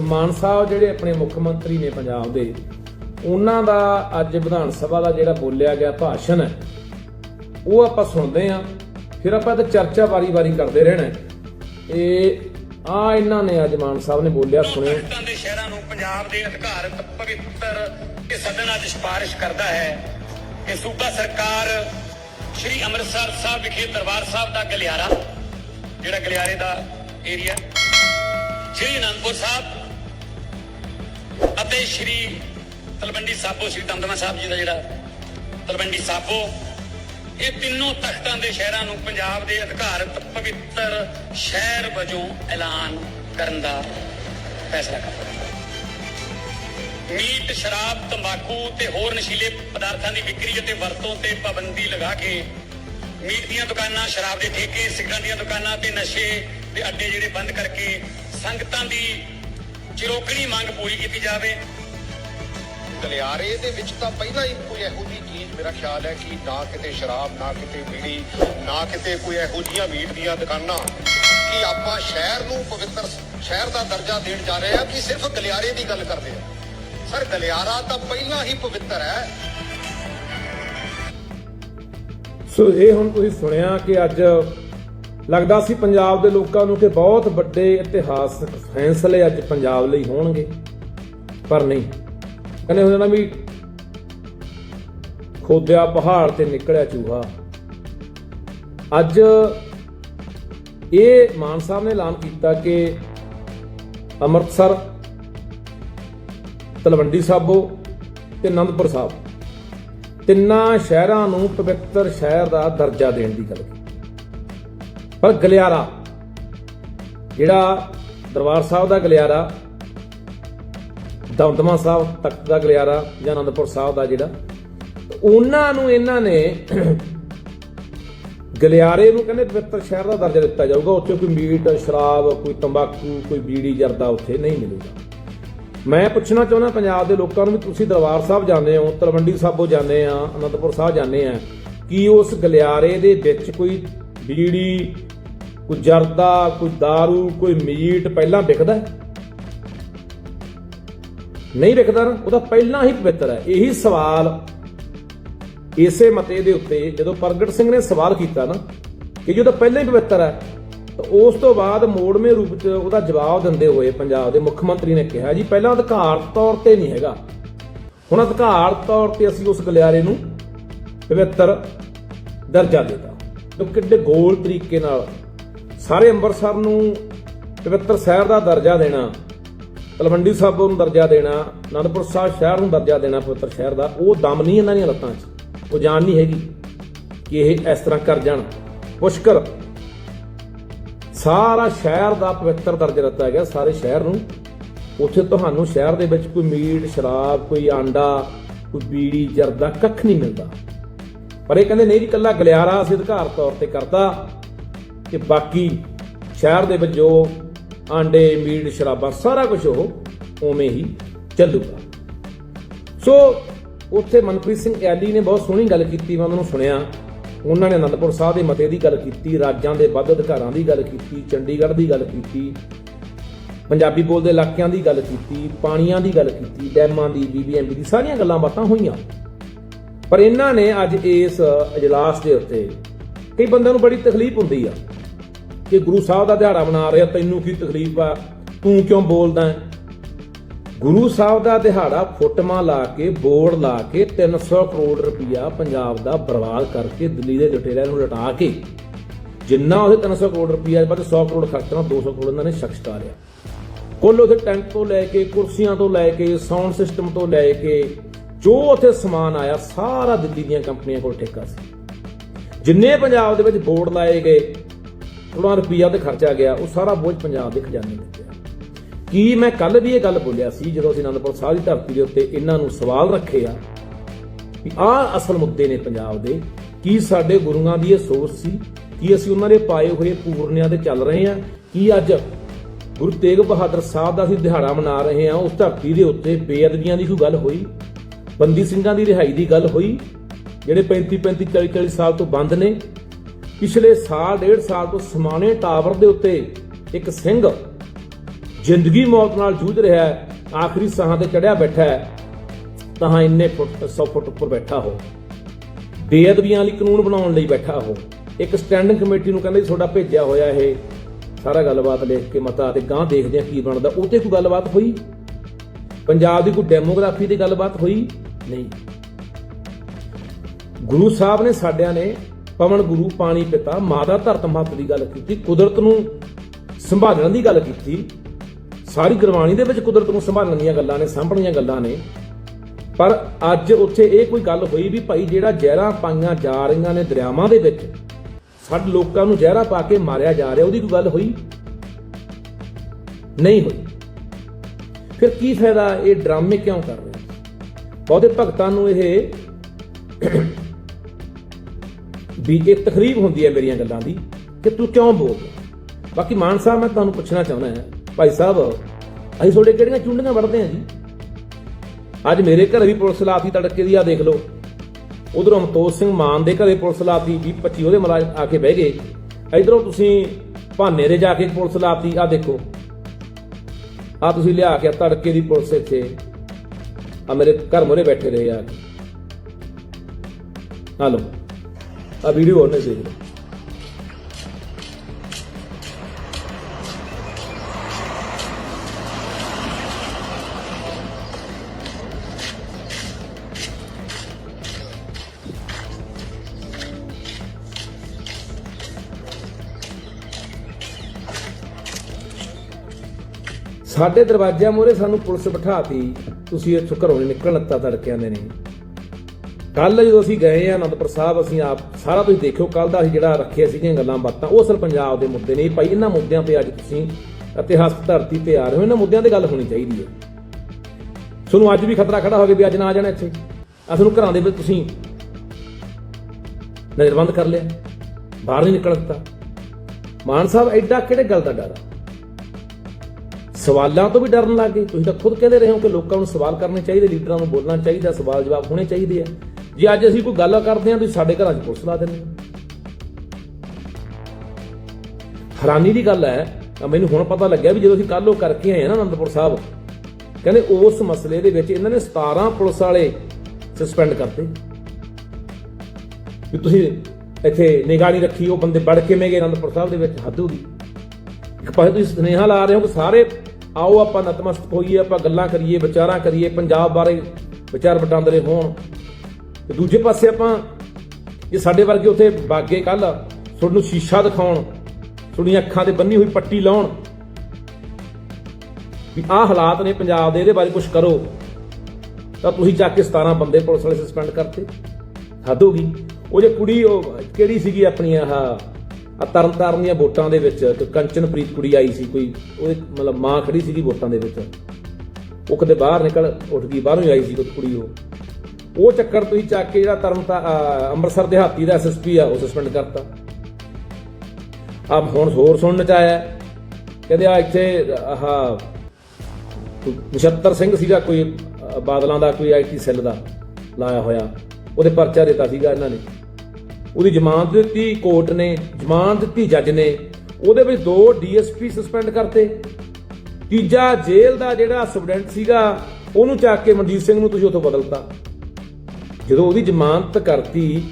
ਮਾਨ ਸਾਹਿਬ ਜਿਹੜੇ ਆਪਣੇ ਮੁੱਖ ਮੰਤਰੀ ਨੇ ਪੰਜਾਬ ਦੇ ਉਹਨਾਂ ਦਾ ਅੱਜ ਵਿਧਾਨ ਸਭਾ ਦਾ ਜਿਹੜਾ ਬੋਲਿਆ ਗਿਆ ਭਾਸ਼ਣ ਹੈ ਉਹ ਆਪਾਂ ਸੁਣਦੇ ਆਂ ਫਿਰ ਆਪਾਂ ਤੇ ਚਰਚਾ ਵਾਰੀ-ਵਾਰੀ ਕਰਦੇ ਰਹਿਣਾ। ਇਹ ਆ ਇਹਨਾਂ ਨੇ ਅੱਜ ਮਾਨ ਸਾਹਿਬ ਨੇ ਬੋਲਿਆ ਦੇ ਸ਼ਹਿਰਾਂ ਨੂੰ ਪੰਜਾਬ ਦੇ ਅਧਿਕਾਰਤ ਪਵਿੱਤਰ ਤੇ ਸਦਨ ਅੱਜ ਸਿਫਾਰਿਸ਼ ਕਰਦਾ ਹੈ ਕਿ ਸੂਬਾ ਸਰਕਾਰ ਸ਼੍ਰੀ ਅੰਮ੍ਰਿਤਸਰ ਸਾਹਿਬ ਵਿਖੇ ਦਰਬਾਰ ਸਾਹਿਬ ਦਾ ਗਲਿਆਰਾ ਜਿਹੜਾ ਗਲਿਆਰੇ ਦਾ ਏਰੀਆ ਸ਼੍ਰੀ ਅਨੰਦਪੁਰ ਸਾਹਿਬ ਅਤੇ ਸ਼੍ਰੀ ਤਲਵੰਡੀ ਸਾਬੋ, ਸ਼੍ਰੀ ਦਮਦਮਾ ਸਾਹਿਬ ਜੀ ਦਾ ਜਿਹੜਾ ਤਲਵੰਡੀ ਸਾਬੋ, ਇਹ ਤਿੰਨੋਂ ਤਖਤਾਂ ਦੇ ਸ਼ਹਿਰਾਂ ਨੂੰ ਪੰਜਾਬ ਦੇ ਅਧਿਕਾਰਤ ਪਵਿੱਤਰ ਸ਼ਹਿਰ ਵਜੋਂ ਐਲਾਨ ਕਰਨ ਦਾ ਫੈਸਲਾ ਕਰਦਾ ਮੀਟ, ਸ਼ਰਾਬ, ਤੰਬਾਕੂ ਤੇ ਹੋਰ ਨਸ਼ੀਲੇ ਪਦਾਰਥਾਂ ਦੀ ਵਿਕਰੀ ਅਤੇ ਵਰਤੋਂ ਤੇ ਪਾਬੰਦੀ ਲਗਾ ਕੇ ਮੀਟ ਦੀਆਂ ਦੁਕਾਨਾਂ, ਸ਼ਰਾਬ ਦੇ ਠੇਕੇ, ਸਿਗਰਟਾਂ ਦੀਆਂ ਦੁਕਾਨਾਂ ਤੇ ਨਸ਼ੇ ਦੇ ਅੱਡੇ ਜਿਹੜੇ ਬੰਦ ਕਰਕੇ ਸੰਗਤਾਂ ਦੀ ਚਿਰੋਕਣੀ ਮੰਗ ਪੂਰੀ ਕੀਤੀ ਜਾਵੇ। ਗਲਿਆਰੇ ਦੇ ਵਿੱਚ ਤਾਂ ਪਹਿਲਾਂ ਹੀ ਕੋਈ ਇਹੋ ਜਿਹੀ ਚੀਜ਼ ਮੇਰਾ ਖਿਆਲ ਹੈ ਕਿ ਨਾ ਕਿਤੇ ਸ਼ਰਾਬ ਨਾ ਕਿਤੇ ਬੀੜੀ ਨਾ ਕਿਤੇ ਕੋਈ ਇਹੋ ਜਿਹੀਆਂ ਮੀਟ ਦੀਆਂ ਦੁਕਾਨਾਂ ਕਿ ਆਪਾਂ ਸ਼ਹਿਰ ਨੂੰ ਪਵਿੱਤਰ ਸ਼ਹਿਰ ਦਾ ਦਰਜਾ ਦੇਣ ਜਾ ਰਹੇ ਹਾਂ ਕਿ ਸਿਰਫ ਗਲਿਆਰੇ ਦੀ ਗੱਲ ਕਰਦੇ ਹਾਂ। ਸਰ ਗਲਿਆਰਾ ਤਾਂ ਪਹਿਲਾਂ ਹੀ ਪਵਿੱਤਰ ਹੈ। ਸੋ ਇਹ ਹੁਣ ਤੁਸੀਂ ਸੁਣਿਆ ਕਿ ਅੱਜ ਲੱਗਦਾ ਸੀ ਪੰਜਾਬ ਦੇ ਲੋਕਾਂ ਨੂੰ ਕਿ ਬਹੁਤ ਵੱਡੇ ਇਤਿਹਾਸਕ ਫੈਸਲੇ ਅੱਜ ਪੰਜਾਬ ਲਈ ਹੋਣਗੇ। ਪਰ ਨਹੀਂ। ਕਹਿੰਦੇ ਹੁੰਦੇ ਨਾ ਵੀ ਖੋਦਿਆ ਪਹਾੜ ਤੇ ਨਿਕਲਿਆ ਚੂਹਾ। ਅੱਜ ਇਹ ਮਾਨ ਸਾਹਿਬ ਨੇ ਐਲਾਨ ਕੀਤਾ ਕਿ ਅੰਮ੍ਰਿਤਸਰ, ਤਲਵੰਡੀ ਸਾਬੋ ਤੇ ਅਨੰਦਪੁਰ ਸਾਹਿਬ ਤਿੰਨਾਂ ਸ਼ਹਿਰਾਂ ਨੂੰ ਪਵਿੱਤਰ ਸ਼ਹਿਰ ਦਾ ਦਰਜਾ ਦੇਣ ਦੀ ਗੱਲ ਕੀਤੀ। ਪਰ ਗਲਿਆਰਾ, ਜਿਹੜਾ ਦਰਬਾਰ ਸਾਹਿਬ ਦਾ ਗਲਿਆਰਾ, ਦਮਦਮਾ ਸਾਹਿਬ ਤਖਤ ਦਾ ਗਲਿਆਰਾ ਜਾਂ ਅਨੰਦਪੁਰ ਸਾਹਿਬ ਦਾ ਜਿਹੜਾ ਉਹਨਾਂ ਨੂੰ ਇਹਨਾਂ ਨੇ ਗਲਿਆਰੇ ਨੂੰ ਕਹਿੰਦੇ ਪਵਿੱਤਰ ਸ਼ਹਿਰ ਦਾ ਦਰਜਾ ਦਿੱਤਾ ਜਾਊਗਾ। ਉੱਥੇ ਕੋਈ ਮੀਟ, ਸ਼ਰਾਬ, ਕੋਈ ਤੰਬਾਕੂ, ਕੋਈ ਬੀੜੀ, ਜਰਦਾ ਉੱਥੇ ਨਹੀਂ ਮਿਲੇਗਾ। ਮੈਂ ਪੁੱਛਣਾ ਚਾਹੁੰਦਾ ਪੰਜਾਬ ਦੇ ਲੋਕਾਂ ਨੂੰ ਵੀ ਤੁਸੀਂ ਦਰਬਾਰ ਸਾਹਿਬ ਜਾਂਦੇ ਹੋ, ਤਲਵੰਡੀ ਸਾਬੋ ਜਾਂਦੇ ਆ, ਅਨੰਦਪੁਰ ਸਾਹਿਬ ਜਾਂਦੇ ਆ, ਕੀ ਉਸ ਗਲਿਆਰੇ ਦੇ ਵਿੱਚ ਕੋਈ ਬੀੜੀ ਕੋਈ ਜਰਦਾ, ਕੋਈ दारू, ਕੋਈ ਮੀਟ ਪਹਿਲਾਂ ਵਿਕਦਾ ਹੈ? ਨਹੀਂ ਵਿਕਦਾ ਨਾ, ਉਹਦਾ ਪਹਿਲਾਂ ਹੀ ਪਵਿੱਤਰ ਹੈ। ਇਹੀ ਸਵਾਲ ਇਸੇ ਮਤੇ ਦੇ ਉੱਤੇ ਜਦੋਂ ਪ੍ਰਗਟ ਸਿੰਘ ਨੇ ਸਵਾਲ ਕੀਤਾ ਨਾ ਕਿ ਜਦੋਂ ਪਹਿਲਾਂ ਹੀ ਪਵਿੱਤਰ ਹੈ, ਤਾਂ ਉਸ ਤੋਂ ਬਾਅਦ ਮੋੜਵੇਂ ਰੂਪ 'ਚ ਉਹਦਾ ਜਵਾਬ ਦਿੰਦੇ ਹੋਏ ਪੰਜਾਬ ਦੇ ਮੁੱਖ ਮੰਤਰੀ ਨੇ ਕਿਹਾ, ਜੀ, ਪਹਿਲਾਂ ਅਧਿਕਾਰ ਤੌਰ ਤੇ ਨਹੀਂ ਹੈਗਾ। ਹੁਣ ਅਧਿਕਾਰ ਤੌਰ ਤੇ ਅਸੀਂ ਉਸ ਗਲਿਆਰੇ ਨੂੰ ਪਵਿੱਤਰ ਦਰਜਾ ਦਿੱਤਾ। ਜੋ ਕਿੱਡੇ ਗੋਲ ਤਰੀਕੇ ਨਾਲ ਸਾਰੇ ਅੰਮ੍ਰਿਤਸਰ ਨੂੰ ਪਵਿੱਤਰ ਸ਼ਹਿਰ ਦਾ ਦਰਜਾ ਦੇਣਾ, ਤਲਵੰਡੀ ਸਾਬੋ ਨੂੰ ਦਰਜਾ ਦੇਣਾ, ਅਨੰਦਪੁਰ ਸਾਹਿਬ ਸ਼ਹਿਰ ਨੂੰ ਦਰਜਾ ਦੇਣਾ ਪਵਿੱਤਰ ਸ਼ਹਿਰ ਦਾ, ਉਹ ਦਮ ਨਹੀਂ ਇਹਨਾਂ ਦੀਆਂ ਲੱਤਾਂ 'ਚ। ਉਹ ਜਾਣ ਨਹੀਂ ਹੈਗੀ ਕਿ ਇਹ ਇਸ ਤਰ੍ਹਾਂ ਕਰ ਜਾਣ। ਪੁਸ਼ਕਰ, ਸਾਰਾ ਸ਼ਹਿਰ ਦਾ ਪਵਿੱਤਰ ਦਰਜਾ ਦਿੱਤਾ ਗਿਆ, ਸਾਰੇ ਸ਼ਹਿਰ ਨੂੰ। ਉੱਥੇ ਤੁਹਾਨੂੰ ਸ਼ਹਿਰ ਦੇ ਵਿੱਚ ਕੋਈ ਮੀਟ, ਸ਼ਰਾਬ, ਕੋਈ ਆਂਡਾ, ਕੋਈ ਬੀੜੀ ਜਰਦਾ ਕੱਖ ਨਹੀਂ ਮਿਲਦਾ। ਪਰ ਇਹ ਕਹਿੰਦੇ ਨਹੀਂ ਜੀ ਕੱਲਾ ਗਲਿਆਰਾ ਅਸੀਂ ਅਧਿਕਾਰ ਤੌਰ ਤੇ ਕਰਤਾ ਕਿ ਬਾਕੀ ਸ਼ਹਿਰ ਦੇ ਵਿੱਚ ਜੋ ਆਂਡੇ, ਮੀਟ, ਸ਼ਰਾਬਾਂ, ਸਾਰਾ ਕੁਝ ਉਹ ਉਵੇਂ ਹੀ ਚੱਲੂਗਾ। ਸੋ ਉੱਥੇ ਮਨਪ੍ਰੀਤ ਸਿੰਘ ਐਲੀ ਨੇ ਬਹੁਤ ਸੋਹਣੀ ਗੱਲ ਕੀਤੀ, ਮੈਂ ਉਹਨਾਂ ਨੂੰ ਸੁਣਿਆ। ਉਹਨਾਂ ਨੇ ਅਨੰਦਪੁਰ ਸਾਹਿਬ ਦੇ ਮਤੇ ਦੀ ਗੱਲ ਕੀਤੀ, ਰਾਜਾਂ ਦੇ ਵੱਧ ਅਧਿਕਾਰਾਂ ਦੀ ਗੱਲ ਕੀਤੀ, ਚੰਡੀਗੜ੍ਹ ਦੀ ਗੱਲ ਕੀਤੀ, ਪੰਜਾਬੀ ਬੋਲਦੇ ਇਲਾਕਿਆਂ ਦੀ ਗੱਲ ਕੀਤੀ, ਪਾਣੀਆਂ ਦੀ ਗੱਲ ਕੀਤੀ, ਡੈਮਾਂ ਦੀ ਬੀਬੀਐਮਬੀ ਦੀ ਸਾਰੀਆਂ ਗੱਲਾਂ ਬਾਤਾਂ ਹੋਈਆਂ। ਪਰ ਇਹਨਾਂ ਨੇ ਅੱਜ ਇਸ ਅਜਲਾਸ ਦੇ ਉੱਤੇ ਕਈ ਬੰਦਿਆਂ ਨੂੰ ਬੜੀ ਤਕਲੀਫ ਹੁੰਦੀ ਆ। ਕਿ ਗੁਰੂ ਸਾਹਿਬ ਦਾ ਦਿਹਾੜਾ ਮਨਾ ਰਿਹਾ, ਤੈਨੂੰ ਕੀ ਤਕਲੀਫ ਆ? ਤੂੰ ਕਿਉਂ ਬੋਲਦਾ ਹੈ? ਗੁਰੂ ਸਾਹਿਬ ਦਾ ਦਿਹਾੜਾ ਫੁੱਟਮਾ ਲਾ ਕੇ, ਬੋਰਡ ਲਾ ਕੇ 300 ਕਰੋੜ ਰੁਪਇਆ ਪੰਜਾਬ ਦਾ ਬਰਬਾਦ ਕਰਕੇ ਦਿੱਲੀ ਦੇ ਲੁਟੇਰਿਆਂ ਨੂੰ ਲਟਾ ਕੇ, ਜਿੰਨਾ ਉਹਦੇ 300 ਕਰੋੜ ਰੁਪਇਆ ਬਾਅਦ 100 ਕਰੋੜ ਖਰਚਣਾ 200 ਕਰੋੜ ਇਹਨਾਂ ਨੇ ਸ਼ਖਸ ਲਿਆ। ਕੁੱਲ ਉਹਦੇ ਟੈਂਕ ਤੋਂ ਲੈ ਕੇ, ਕੁਰਸੀਆਂ ਤੋਂ ਲੈ ਕੇ, ਸਾਊਂਡ ਸਿਸਟਮ ਤੋਂ ਲੈ ਕੇ, ਜੋ ਉੱਥੇ ਸਮਾਨ ਆਇਆ, ਸਾਰਾ ਦਿੱਲੀ ਦੀਆਂ ਕੰਪਨੀਆਂ ਕੋਲ ਠੇਕਾ ਸੀ। ਜਿੰਨੇ ਪੰਜਾਬ ਦੇ ਵਿੱਚ ਬੋਰਡ ਲਾਏ ਗਏ ਕਰੋੜਾਂ ਰੁਪਈਆ ਤੇ ਖਰਚਾ ਗਿਆ, ਉਹ ਸਾਰਾ ਬੋਝ ਪੰਜਾਬ ਦੇ ਖਜ਼ਾਨੇ ਵਿੱਚ ਪਿਆ ਕੀ ਮੈਂ ਕੱਲ ਵੀ ਇਹ ਗੱਲ ਬੋਲਿਆ ਸੀ, ਜਦੋਂ ਅਸੀਂ ਅਨੰਦਪੁਰ ਸਾਹਿਬ ਦੀ ਧਰਤੀ ਦੇ ਉੱਤੇ ਇਹਨਾਂ ਨੂੰ ਸਵਾਲ ਰੱਖੇ ਆ ਵੀ ਆਹ ਅਸਲ ਮੁੱਦੇ ਨੇ ਪੰਜਾਬ ਦੇ, ਕੀ ਸਾਡੇ ਗੁਰੂਆਂ ਦੀ ਇਹ ਸੋਚ ਸੀ, ਕੀ ਅਸੀਂ ਉਹਨਾਂ ਦੇ ਪਾਏ ਹੋਏ ਪੂਰਨਿਆਂ ਤੇ ਚੱਲ ਰਹੇ ਹਾਂ ਕੀ ਅੱਜ ਗੁਰੂ ਤੇਗ ਬਹਾਦਰ ਸਾਹਿਬ ਦਾ ਅਸੀਂ ਦਿਹਾੜਾ ਮਨਾ ਰਹੇ ਹਾਂ ਉਸ ਧਰਤੀ ਦੇ ਉੱਤੇ ਬੇਅਦਬੀਆਂ ਦੀ ਕੋਈ ਗੱਲ ਹੋਈ? ਬੰਦੀ ਸਿੰਘਾਂ ਦੀ ਰਿਹਾਈ ਦੀ ਗੱਲ ਹੋਈ, ਜਿਹੜੇ 35 35 40 40 ਸਾਲ ਤੋਂ ਬੰਦ ਨੇ? ਪਿਛਲੇ ਸਾਲ, ਡੇਢ ਸਾਲ ਤੋਂ ਸਮਾਣੇ ਟਾਵਰ ਦੇ ਉੱਤੇ ਇੱਕ ਸਿੰਘ ਜ਼ਿੰਦਗੀ ਮੌਤ ਨਾਲ ਜੂਝ ਰਿਹਾ ਹੈ, ਆਖਰੀ ਸਾਹਾਂ ਤੇ ਚੜਿਆ ਬੈਠਾ ਹੈ, ਤਾਂ ਇੰਨੇ ਫੁੱਟ 100 ਫੁੱਟ ਉੱਪਰ ਬੈਠਾ ਹੋ। ਬੇਅਦਬੀਆਂ ਲਈ ਕਾਨੂੰਨ ਬਣਾਉਣ ਲਈ ਬੈਠਾ ਹੋ। ਇੱਕ ਸਟੈਂਡਿੰਗ ਕਮੇਟੀ ਨੂੰ ਕਹਿੰਦੇ ਜੀ ਤੁਹਾਡਾ ਭੇਜਿਆ ਹੋਇਆ ਇਹ। ਸਾਰਾ ਗੱਲਬਾਤ ਲਿਖ ਕੇ ਮਤਾ ਤੇ ਗਾਂ ਦੇਖਦੇ ਆ ਕੀ ਬਣਦਾ। ਉਹ ਤੇ ਕੋਈ ਗੱਲਬਾਤ ਹੋਈ? ਪੰਜਾਬ ਦੀ ਕੋਈ ਡੈਮੋਗ੍ਰਾਫੀ ਦੀ ਗੱਲਬਾਤ ਹੋਈ? ਨਹੀਂ। ਗੁਰੂ ਸਾਹਿਬ ਨੇ ਸਾਡਿਆਂ ਨੇ ਪਵਨ ਗੁਰੂ ਪਾਣੀ ਪਿਤਾ ਮਾਤਾ ਧਰਤ ਮਹੱਤ ਦੀ ਗੱਲ ਕੀਤੀ, ਕੁਦਰਤ ਨੂੰ ਸੰਭਾਲਣ ਦੀ ਗੱਲ ਕੀਤੀ। ਸਾਰੀ ਗੁਰਬਾਣੀ ਦੇ ਵਿੱਚ ਕੁਦਰਤ ਨੂੰ ਸੰਭਾਲਣ ਦੀਆਂ ਗੱਲਾਂ ਨੇ ਸਾਂਭਣ ਦੀਆਂ ਗੱਲਾਂ ਨੇ। ਪਰ ਅੱਜ ਉੱਥੇ ਇਹ ਕੋਈ ਗੱਲ ਹੋਈ ਵੀ ਭਾਈ ਜਿਹੜਾ ਜ਼ਹਿਰਾਂ ਪਾਈਆਂ ਜਾ ਰਹੀਆਂ ਨੇ ਦਰਿਆਵਾਂ ਦੇ ਵਿੱਚ, ਸਾਡੇ ਲੋਕਾਂ ਨੂੰ ਜ਼ਹਿਰਾ ਪਾ ਕੇ ਮਾਰਿਆ ਜਾ ਰਿਹਾ, ਉਹਦੀ ਕੋਈ ਗੱਲ ਹੋਈ? ਨਹੀਂ ਹੋਈ। ਫਿਰ ਕੀ ਫਾਇਦਾ, ਇਹ ਡਰਾਮੇ ਕਿਉਂ ਕਰ ਰਹੇ? ਬਹੁਤੇ ਭਗਤਾਂ ਨੂੰ ਇਹ ਵੀ ਇਹ ਤਕਲੀਫ ਹੁੰਦੀ ਹੈ ਮੇਰੀਆਂ ਗੱਲਾਂ ਦੀ ਕਿ ਤੂੰ ਕਿਉਂ ਬੋਲਦਾ ਬਾਕੀ ਮਾਨ ਸਾਹਿਬ, ਮੈਂ ਤੁਹਾਨੂੰ ਪੁੱਛਣਾ ਚਾਹੁੰਦਾ ਹਾਂ, ਭਾਈ ਸਾਹਿਬ, ਅਸੀਂ ਤੁਹਾਡੇ ਕਿਹੜੀਆਂ ਚੁੰਡੀਆਂ ਵੜਦੇ ਹਾਂ ਜੀ? ਅੱਜ ਮੇਰੇ ਘਰ ਵੀ ਪੁਲਿਸ ਲਾਤੀ ਤੜਕੇ ਦੀ ਆ ਦੇਖ ਲਓ। ਉਧਰੋਂ ਅਮਤੋਜ ਸਿੰਘ ਮਾਨ ਦੇ ਘਰੇ ਪੁਲਿਸ ਲਾਤੀ 20 25 ਉਹਦੇ ਮਲਾਜ ਆ ਕੇ ਬਹਿ ਗਏ। ਇਧਰੋਂ ਤੁਸੀਂ ਭਾਨੇ ਦੇ ਜਾ ਕੇ ਪੁਲਿਸ ਲਾਤੀ ਆ ਦੇਖੋ। ਆ ਤੁਸੀਂ ਲਿਆ ਕੇ ਆਹ ਤੜਕੇ ਦੀ ਪੁਲਿਸ ਇੱਥੇ। ਆ ਮੇਰੇ ਘਰ ਮੋਰੇ ਬੈਠੇ ਰਹੇ ਆ। ਕੇ ਆ ਲਓ ਆ ਵੀਡੀਓ ਉਹਨੇ ਸਾਡੇ ਦਰਵਾਜ਼ਿਆਂ ਮੂਹਰੇ ਸਾਨੂੰ ਪੁਲਿਸ ਬਿਠਾਤੀ। ਤੁਸੀਂ ਇੱਥੋਂ ਘਰੋਂ ਨਹੀਂ ਨਿਕਲਣ ਲੱਤਾ ਤੜਕਿਆਂ ਦੇ ਨੇ। ਕੱਲ ਜਦੋਂ ਅਸੀਂ ਗਏ ਆ, ਅਨੰਦਪੁਰ ਸਾਹਿਬ, ਅਸੀਂ ਆਪ ਸਾਰਾ ਤੁਸੀਂ ਦੇਖਿਓ ਕੱਲ ਦਾ ਅਸੀਂ ਜਿਹੜਾ ਰੱਖਿਆ ਸੀਗੀਆਂ ਗੱਲਾਂ ਬਾਤਾਂ, ਉਹ ਅਸਲ ਪੰਜਾਬ ਦੇ ਮੁੱਦੇ ਨੇ। ਭਾਈ, ਇਹਨਾਂ ਮੁੱਦਿਆਂ ਤੇ ਅੱਜ ਤੁਸੀਂ ਇਤਿਹਾਸਕ ਧਰਤੀ ਤੇ ਆ ਰਹੇ ਹੋ। ਇਹਨਾਂ ਮੁੱਦਿਆਂ ਤੇ ਗੱਲ ਹੋਣੀ ਚਾਹੀਦੀ ਹੈ। ਤੁਹਾਨੂੰ ਅੱਜ ਵੀ ਖਤਰਾ ਖੜਾ ਹੋ ਗਿਆ ਵੀ ਅੱਜ ਨਾ ਆ ਜਾਣਾ ਇੱਥੇ। ਆ ਤੁਹਾਨੂੰ ਘਰਾਂ ਦੇ ਵਿੱਚ ਤੁਸੀਂ ਨਜ਼ਰਬੰਦ ਕਰ ਲਿਆ। ਬਾਹਰ ਨਹੀਂ ਨਿਕਲ ਦਿੱਤਾ। ਮਾਨ ਸਾਹਿਬ, ਐਡਾ ਕਿਹੜੇ ਗੱਲ ਦਾ ਡਰ ਸਵਾਲਾਂ ਤੋਂ ਵੀ ਡਰਨ ਲੱਗ ਗਏ। ਤੁਸੀਂ ਤਾਂ ਖੁਦ ਕਹਿੰਦੇ ਰਹੇ ਹੋ ਕਿ ਲੋਕਾਂ ਨੂੰ ਸਵਾਲ ਕਰਨੇ ਚਾਹੀਦੇ, ਲੀਡਰਾਂ ਨੂੰ ਬੋਲਣਾ ਚਾਹੀਦਾ ਸਵਾਲ ਜਵਾਬ ਹੋਣੇ ਚਾਹੀਦੇ ਆ। ਜੇ ਅੱਜ ਅਸੀਂ ਕੋਈ ਗੱਲ ਕਰਦੇ ਹਾਂ ਤੁਸੀਂ ਸਾਡੇ ਘਰਾਂ 'ਚ ਪੁਲਿਸ ਲਾ ਦਿੰਦੇ ਹੈਰਾਨੀ ਦੀ ਗੱਲ ਹੈ ਤਾਂ ਮੈਨੂੰ ਹੁਣ ਪਤਾ ਲੱਗਿਆ ਵੀ ਜਦੋਂ ਅਸੀਂ ਕੱਲ ਉਹ ਕਰਕੇ ਆਏ ਆ ਨਾ ਅਨੰਦਪੁਰ ਸਾਹਿਬ, ਕਹਿੰਦੇ ਉਸ ਮਸਲੇ ਦੇ ਵਿੱਚ ਇਹਨਾਂ ਨੇ 17 ਪੁਲਿਸ ਵਾਲੇ ਸਸਪੈਂਡ ਕਰਤੇ। ਵੀ ਤੁਸੀਂ ਇੱਥੇ ਨਿਗਾਹ ਨਹੀਂ ਰੱਖੀ, ਉਹ ਬੰਦੇ ਵੜ ਕਿਵੇਂ ਗਏ ਅਨੰਦਪੁਰ ਸਾਹਿਬ ਦੇ ਵਿੱਚ, ਹੱਦ ਹੋ ਗਈ। ਇੱਕ ਪਾਸੇ ਤੁਸੀਂ ਸੁਨੇਹਾ ਲਾ ਰਹੇ ਹੋ ਕਿ ਸਾਰੇ ਆਓ ਆਪਾਂ ਨਤਮਸਤਕ ਹੋਈਏ, ਆਪਾਂ ਗੱਲਾਂ ਕਰੀਏ, ਵਿਚਾਰਾਂ ਕਰੀਏ, ਪੰਜਾਬ ਬਾਰੇ ਵਿਚਾਰ ਵਟਾਂਦਰੇ ਹੋਣ। ਤੇ ਦੂਜੇ ਪਾਸੇ ਆਪਾਂ ਜੇ ਸਾਡੇ ਵਰਗੇ ਉੱਥੇ ਬਾਗੇ ਕੱਲ ਤੁਹਾਨੂੰ ਸ਼ੀਸ਼ਾ ਦਿਖਾਉਣ, ਤੁਹਾਡੀਆਂ ਅੱਖਾਂ ਤੇ ਬੰਨੀ ਹੋਈ ਪੱਟੀ ਲਾਉਣ, ਵੀ ਆਹ ਹਾਲਾਤ ਨੇ ਪੰਜਾਬ ਦੇ, ਇਹਦੇ ਬਾਰੇ ਕੁਝ ਕਰੋ, ਤਾਂ ਤੁਸੀਂ ਚੱਕ ਕੇ 17 ਬੰਦੇ ਪੁਲਿਸ ਵਾਲੇ ਸਸਪੈਂਡ ਕਰਤੇ। ਹੱਦ ਹੋ ਗਈ। ਉਹ ਜੇ ਕੁੜੀ, ਉਹ ਕਿਹੜੀ ਸੀਗੀ ਆਪਣੀ ਆਹ ਆ ਤਰਨਤਾਰਨ ਦੀਆਂ ਵੋਟਾਂ ਦੇ ਵਿੱਚ ਇੱਕ ਕੰਚਨਪ੍ਰੀਤ ਕੁੜੀ ਆਈ ਸੀ, ਕੋਈ ਉਹਦੇ ਮਤਲਬ ਮਾਂ ਖੜੀ ਸੀਗੀ ਵੋਟਾਂ ਦੇ ਵਿੱਚ। ਉਹ ਕਦੇ ਬਾਹਰ ਨਿਕਲ, ਉੱਠ ਗਈ, ਬਾਹਰੋਂ ਆਈ ਸੀ ਕੋਈ ਕੁੜੀ ਉਹ। ਉਹ ਚੱਕਰ ਤੁਸੀਂ ਚੱਕ ਕੇ ਜਿਹੜਾ ਤਰਨ ਅੰਮ੍ਰਿਤਸਰ ਦਿਹਾਤੀ ਦਾ ਐਸਐਸਪੀ ਆ, ਉਹ ਸਸਪੈਂਡ ਕਰਤਾ। ਆਪ ਹੁਣ ਹੋਰ ਸੁਣਨ ਚ ਆਇਆ। ਕਹਿੰਦੇ ਆ ਇੱਥੇ, ਆਹ, ਨਛੱਤਰ ਸਿੰਘ ਸੀਗਾ ਕੋਈ ਬਾਦਲਾਂ ਦਾ, ਕੋਈ ਆਈਟੀ ਸੈੱਲ ਦਾ ਲਾਇਆ ਹੋਇਆ। ਉਹਦੇ ਪਰਚਾ ਦਿੱਤਾ ਸੀਗਾ ਇਹਨਾਂ ਨੇ। ਉਹਦੀ ਜ਼ਮਾਨਤ ਦਿੱਤੀ, ਕੋਰਟ ਨੇ, ਜ਼ਮਾਨਤ ਦਿੱਤੀ, ਜੱਜ ਨੇ। ਉਹਦੇ ਵਿੱਚ ਦੋ ਡੀਐਸਪੀ ਸਸਪੈਂਡ ਕਰਤੇ। ਤੀਜਾ ਜੇਲ੍ਹ ਦਾ ਜਿਹੜਾ ਸਟੂਡੈਂਟ ਸੀਗਾ, ਉਹਨੂੰ ਚੱਕ ਕੇ ਮਨਜੀਤ ਸਿੰਘ ਨੂੰ ਤੁਸੀਂ ਉੱਥੋਂ ਬਦਲਤਾ। ਜਦੋਂ ਉਹਦੀ ਜ਼ਮਾਨਤ ਕਰਤੀ,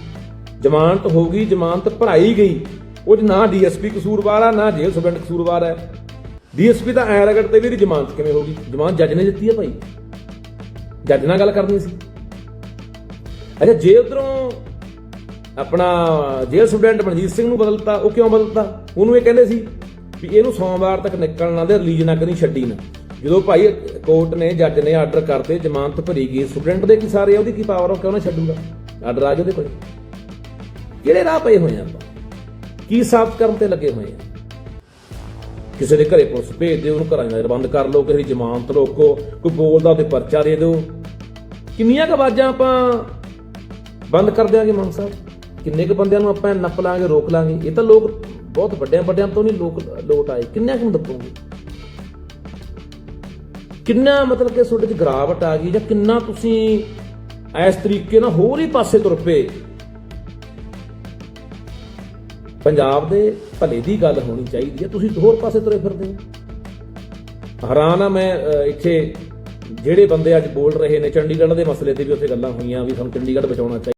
ਜ਼ਮਾਨਤ ਹੋ ਗਈ, ਜ਼ਮਾਨਤ ਭਰਾਈ ਗਈ, ਉਹ 'ਚ ਨਾ ਡੀਐਸਪੀ ਕਸੂਰਵਾਰ ਆ, ਨਾ ਜੇਲ੍ਹ ਸਟੂਡੈਂਟ ਕਸੂਰਵਾਰ ਹੈ ਡੀਐਸਪੀ ਤਾਂ ਐ ਰਗੜ ਤੇ ਵੀ ਜ਼ਮਾਨਤ ਕਿਵੇਂ ਹੋ ਗਈ? ਜ਼ਮਾਨਤ ਜੱਜ ਨੇ ਦਿੱਤੀ ਹੈ ਭਾਈ। ਜੱਜ ਨਾਲ ਗੱਲ ਕਰਨੀ ਸੀ। ਅੱਛਾ, ਜੇ ਉਧਰੋਂ ਆਪਣਾ ਜੇਲ੍ਹ ਸਟੂਡੈਂਟ ਮਨਜੀਤ ਸਿੰਘ ਨੂੰ ਬਦਲਤਾ, ਉਹ ਕਿਉਂ ਬਦਲਤਾ? ਉਹਨੂੰ ਇਹ ਕਹਿੰਦੇ ਸੀ ਵੀ ਇਹਨੂੰ ਸੋਮਵਾਰ ਤੱਕ ਨਿਕਲਣ ਨਾ ਦੇ, ਰਿਲੀਜ਼ ਨਾ ਕਰੀ, ਛੱਡੀ ਨਾ। ਜਦੋਂ ਭਾਈ ਕੋਰਟ ਨੇ, ਜੱਜ ਨੇ ਆਰਡਰ ਕਰਤੇ, ਜ਼ਮਾਨਤ ਭਰੀ ਗਈ ਸਟੂਡੈਂਟ ਦੇ ਕੀ ਸਾਰੇ ਉਹਦੀ ਕੀ ਪਾਵਰ ਉਹ ਕਿਉਂ ਨਾ ਛੱਡੂਗਾ? ਆਰਡਰ ਆ ਉਹਦੇ ਕੋਲ ਕਿਹੜੇ ਰਾਹ ਪਏ ਹੋਏ ਆ ਆਪਾਂ, ਕੀ ਸਾਫ਼ ਕਰਨ ਤੇ ਲੱਗੇ ਹੋਏ ਆ? ਕਿਸੇ ਦੇ ਘਰੇ ਪੁਲਿਸ ਭੇਜ ਦਿਓ, ਉਹਨੂੰ ਘਰਾਂ ਦਾ ਬੰਦ ਕਰ ਲਓ, ਕਿਸੇ ਦੀ ਜ਼ਮਾਨਤ ਰੋਕੋ, ਕੋਈ ਬੋਲਦਾ ਤੇ ਪਰਚਾ ਦੇ ਦਿਓ। ਕਿੰਨੀਆਂ ਕੁ ਆਵਾਜ਼ਾਂ ਆਪਾਂ ਬੰਦ ਕਰ ਦਿਆਂਗੇ ਮਾਨ ਸਾਹਿਬ? ਕਿੰਨੇ ਕੁ ਬੰਦਿਆਂ ਨੂੰ ਆਪਾਂ ਨੱਪ ਲਾਂਗੇ, ਰੋਕ ਲਾਂਗੇ? ਇਹ ਤਾਂ ਲੋਕ ਬਹੁਤ ਵੱਡਿਆਂ ਵੱਡਿਆਂ ਤੋਂ ਨਹੀਂ ਲੋਕ ਲੋਟ ਆਏ। ਕਿੰਨਿਆਂ ਕੁ ਨੂੰ ਦੱਪੋਗੇ ਕਿੰਨਾ ਮਤਲਬ ਕਿ ਤੁਹਾਡੇ ਚ ਗਰਾਵਟ ਆ ਗਈ ਜਾਂ ਕਿੰਨਾ ਤੁਸੀਂ ਇਸ ਤਰੀਕੇ ਨਾਲ ਹੋਰ ਹੀ ਪਾਸੇ ਤੁਰ ਪਏ? ਪੰਜਾਬ ਦੇ ਭਲੇ ਦੀ ਗੱਲ ਹੋਣੀ ਚਾਹੀਦੀ ਹੈ। ਤੁਸੀਂ ਹੋਰ ਪਾਸੇ ਤੁਰੇ ਫਿਰਦੇ ਹੋ। ਹੈਰਾਨ ਆ ਮੈਂ ਇੱਥੇ ਜਿਹੜੇ ਬੰਦੇ ਅੱਜ ਬੋਲ ਰਹੇ ਨੇ, ਚੰਡੀਗੜ੍ਹ ਦੇ ਮਸਲੇ ਤੇ ਵੀ ਉੱਥੇ ਗੱਲਾਂ ਹੋਈਆਂ ਵੀ ਸਾਨੂੰ ਚੰਡੀਗੜ੍ਹ ਬਚਾਉਣਾ ਚਾਹੀਦਾ।